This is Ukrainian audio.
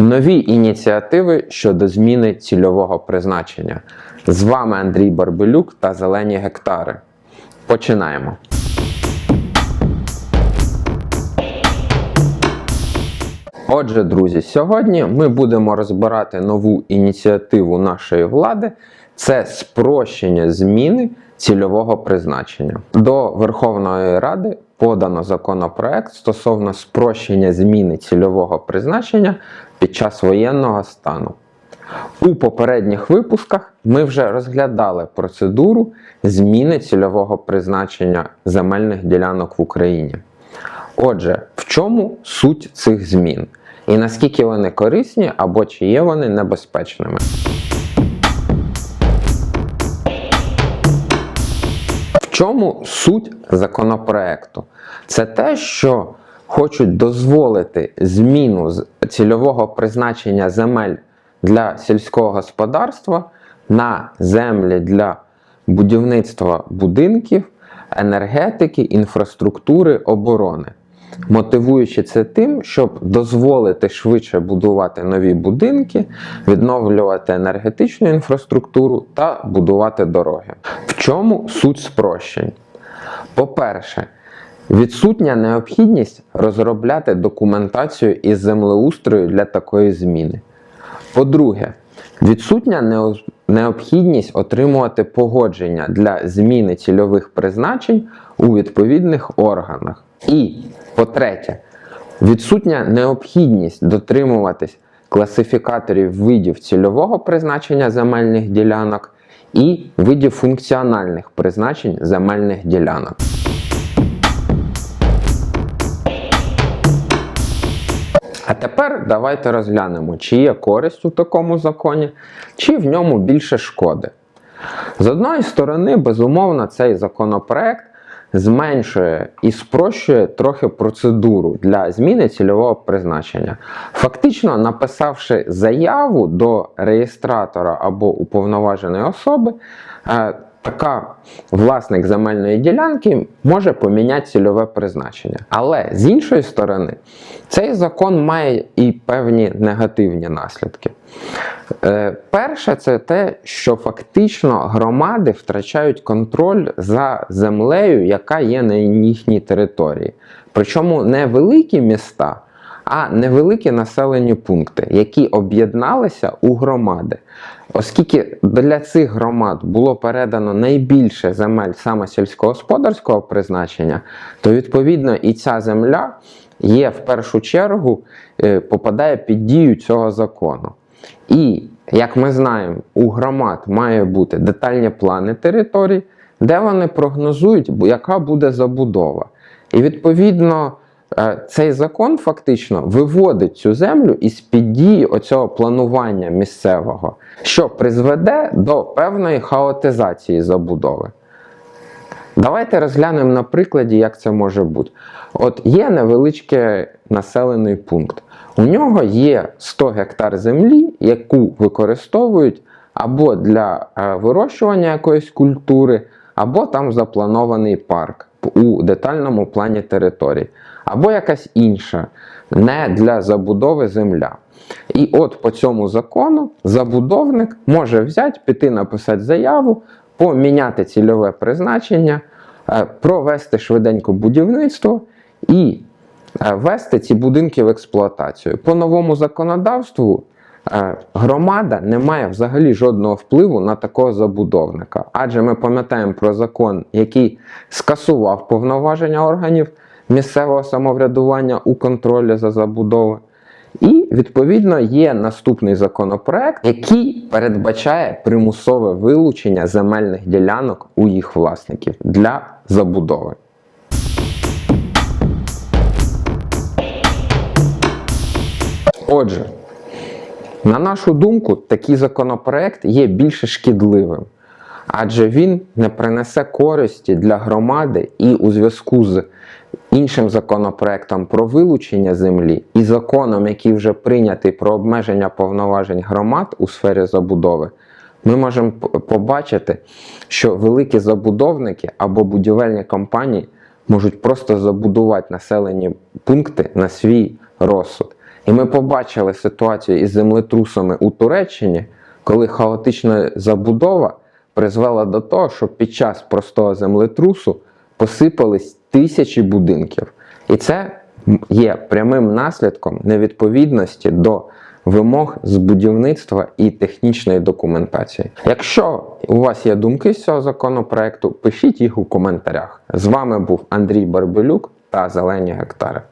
Нові ініціативи щодо зміни цільового призначення. З вами Андрій Барбелюк та Зелені Гектари. Починаємо. Отже, друзі, сьогодні ми будемо розбирати нову ініціативу нашої влади. Це спрощення зміни цільового призначення. До Верховної Ради подано законопроект стосовно спрощення зміни цільового призначення під час воєнного стану. У попередніх випусках ми вже розглядали процедуру зміни цільового призначення земельних ділянок в Україні. Отже, в чому суть цих змін? І наскільки вони корисні або чи є вони небезпечними? Чому суть законопроекту? Це те, що хочуть дозволити зміну цільового призначення земель для сільського господарства на землі для будівництва будинків, енергетики, інфраструктури, оборони. Мотивуючи це тим, щоб дозволити швидше будувати нові будинки, відновлювати енергетичну інфраструктуру та будувати дороги. В чому суть спрощень? По-перше, відсутня необхідність розробляти документацію із землеустрою для такої зміни. По-друге, відсутня нео- необхідність отримувати погодження для зміни цільових призначень у відповідних органах. І по-третє, відсутня необхідність дотримуватись класифікаторів видів цільового призначення земельних ділянок і видів функціональних призначень земельних ділянок. Тепер давайте розглянемо, чи є користь у такому законі, чи в ньому більше шкоди. З одної сторони, безумовно, цей законопроект зменшує і спрощує трохи процедуру для зміни цільового призначення. Фактично, написавши заяву до реєстратора або уповноваженої особи, е, така власник земельної ділянки може поміняти цільове призначення. Але з іншої сторони, цей закон має і певні негативні наслідки. Е, Перше, це те, що фактично громади втрачають контроль за землею, яка є на їхній території. Причому не великі міста, а невеликі населені пункти, які об'єдналися у громади. Оскільки для цих громад було передано найбільше земель саме сільськогосподарського призначення, то відповідно і ця земля є в першу чергу е, попадає під дію цього закону. І, як ми знаємо, у громад має бути детальні плани територій, де вони прогнозують, яка буде забудова. І відповідно цей закон фактично виводить цю землю із під дії оцього планування місцевого, що призведе до певної хаотизації забудови. Давайте розглянемо на прикладі, як це може бути. От є невеличкий населений пункт. У нього є 100 гектар землі, яку використовують або для е, вирощування якоїсь культури, або там запланований парк у детальному плані території, або якась інша, не для забудови земля. І от по цьому закону забудовник може взяти, піти написати заяву, поміняти цільове призначення, е, провести швиденько будівництво і е, ввести ці будинки в експлуатацію. По новому законодавству громада не має взагалі жодного впливу на такого забудовника. Адже ми пам'ятаємо про закон, який скасував повноваження органів місцевого самоврядування у контролі за забудовою. І відповідно є наступний законопроект, який передбачає примусове вилучення земельних ділянок у їх власників для забудови. Отже, на нашу думку, такий законопроект є більше шкідливим, адже він не принесе користі для громади і у зв'язку з іншим законопроектом про вилучення землі і законом, який вже прийнятий про обмеження повноважень громад у сфері забудови, ми можемо побачити, що великі забудовники або будівельні компанії можуть просто забудувати населені пункти на свій розсуд. І ми побачили ситуацію із землетрусами у Туреччині, коли хаотична забудова призвела до того, що під час простого землетрусу посипались тисячі будинків. І це є прямим наслідком невідповідності до вимог з будівництва і технічної документації. Якщо у вас є думки з цього законопроекту, пишіть їх у коментарях. З вами був Андрій Барбелюк та Зелені Гектари.